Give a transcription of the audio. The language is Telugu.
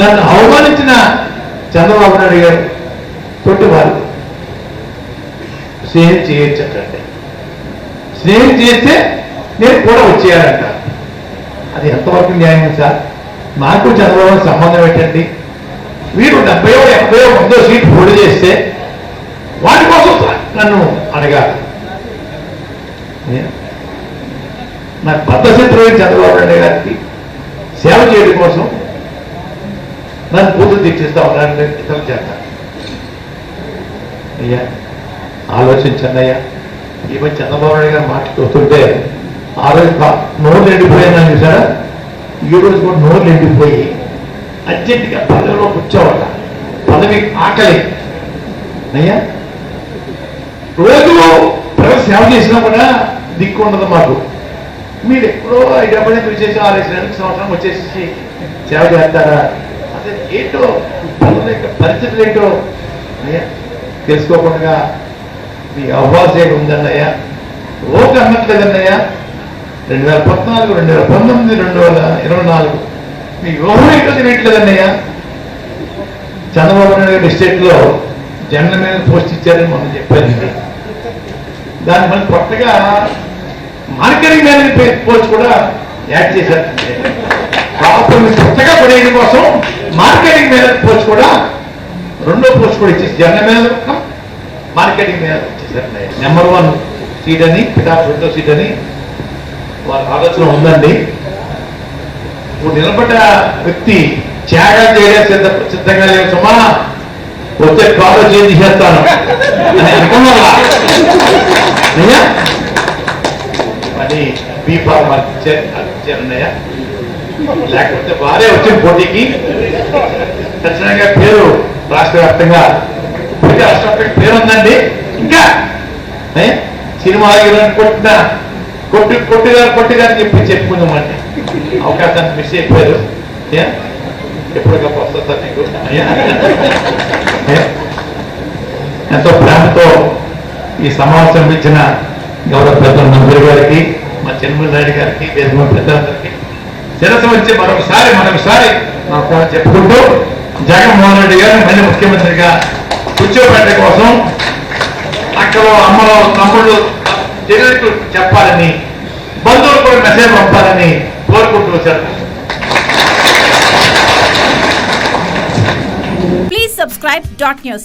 నన్ను అవమానించిన చంద్రబాబు నాయుడు గారు కొట్టివారు వారు. స్నేహం చేయొచ్చంటే స్నేహం చేస్తే నేను కూడా వచ్చేయాలంట. అది ఎంతవరకు న్యాయం సార్ నాకు చంద్రబాబు సంబంధం ఏంటండి? వీరు డెబ్బై ఎనభై వందో సీట్ పోటీ చేస్తే వాటి కోసం నన్ను అడగాలి. నాకు బద్దశత్రువైన చంద్రబాబు నాయుడు గారికి సేవ చేయడం కోసం నన్ను పూజ దీక్షిస్తా ఉన్నాను ఇతరులు చేస్తాను అయ్యా ఆలోచించండి అయ్యా. ఈ మధ్య చంద్రబాబు నాయుడు గారు మాట్లాడుతుంటే ఆ రోజు నోరు ఎండిపోయినా చూసారా ఈ రోజు కూడా నోరు ఎండిపోయి అర్జెంటుగా పదవిలో కూర్చోవాల? పదవి ఆకలి. అయ్యా రోజు ప్రజలు సేవ చేసినా కూడా దిక్కు ఉండదు మాకు. మీరు ఎప్పుడో డెబ్బై వచ్చేసి ఆరు నెలలకు సంవత్సరం వచ్చేసి సేవ చేస్తారా? ఏంటో ప్రజల యొక్క పరిస్థితులు ఏంటో తెలుసుకోకుండా మీ అవకాశం ఉందన్నయ్యా ఓటు అన్నట్లేదన్నయ్యా రెండు వేల పద్నాలుగు రెండు వేల పంతొమ్మిది రెండు వేల ఇరవై నాలుగు మీ వ్యూహం ఎక్కడ తెలియట్లేదన్నయ్యా. చంద్రబాబు నాయుడు గారి స్టేట్లో జెండ మీద పోస్ట్ ఇచ్చారని మనం చెప్పారు. దాని మళ్ళీ కొత్తగా మార్కెటింగ్ మేనేజ్ పోస్ట్ కూడా యాడ్ చేశారు. పాపం కొత్తగా పడేయడం కోసం మార్కెటింగ్ మేనేజర్ పోస్ట్ కూడా రెండో పోస్ట్ కూడా ఇచ్చేసి జనరల్ మేనేజర్. Marketing manager. ఇచ్చేసారు నెంబర్ వన్ సీట్ అని పిటాప్ రెండో సీట్ అని వారి ఆలోచన ఉందండి. ఇప్పుడు నిలబడ్డ వ్యక్తి త్యాగం చేయడం సిద్ధ సిద్ధంగా లేదు. సుమా వచ్చే కాలో చేంజ్ చేస్తాను. అని అనుకున్నా అయ్యా? మరి లేకపోతే వారే వచ్చిన పోటీకి ఖచ్చితంగా పేరు రాష్ట్ర వ్యాప్తంగా. ఇప్పటికే రాష్ట్ర వ్యాప్తంగా పేరు ఉందండి ఇంకా సినిమా హీరోని కొట్టిన కొట్టి కొట్టిగారు కొట్టిగారు చెప్పి చెప్పుకుందామండి. అవకాశాన్ని మిస్ అయిపోయారు. ఎప్పటికప్పుడు వస్తుంది సార్ మీకు. ఎంతో ప్రేమతో ఈ సమావేశం ఇచ్చిన గౌరవ పెద్దల మంత్రి గారికి మా చెన్మూరి నాయుడు గారికి దేశంలో పెద్దలందరికీ. శిరస్సు వచ్చి మరొకసారి మరొకసారి చెప్పుకుంటూ జగన్మోహన్ రెడ్డి గారు మళ్ళీ ముఖ్యమంత్రిగా కూర్చోబెట్ట కోసం అక్కలో అమ్మలో తమ్ముళ్ళు చెల్లెలకు చెప్పాలని బంధువులు కూడా మెసేజ్ పంపాలని కోరుకుంటూ వచ్చారు Please subscribe dot news.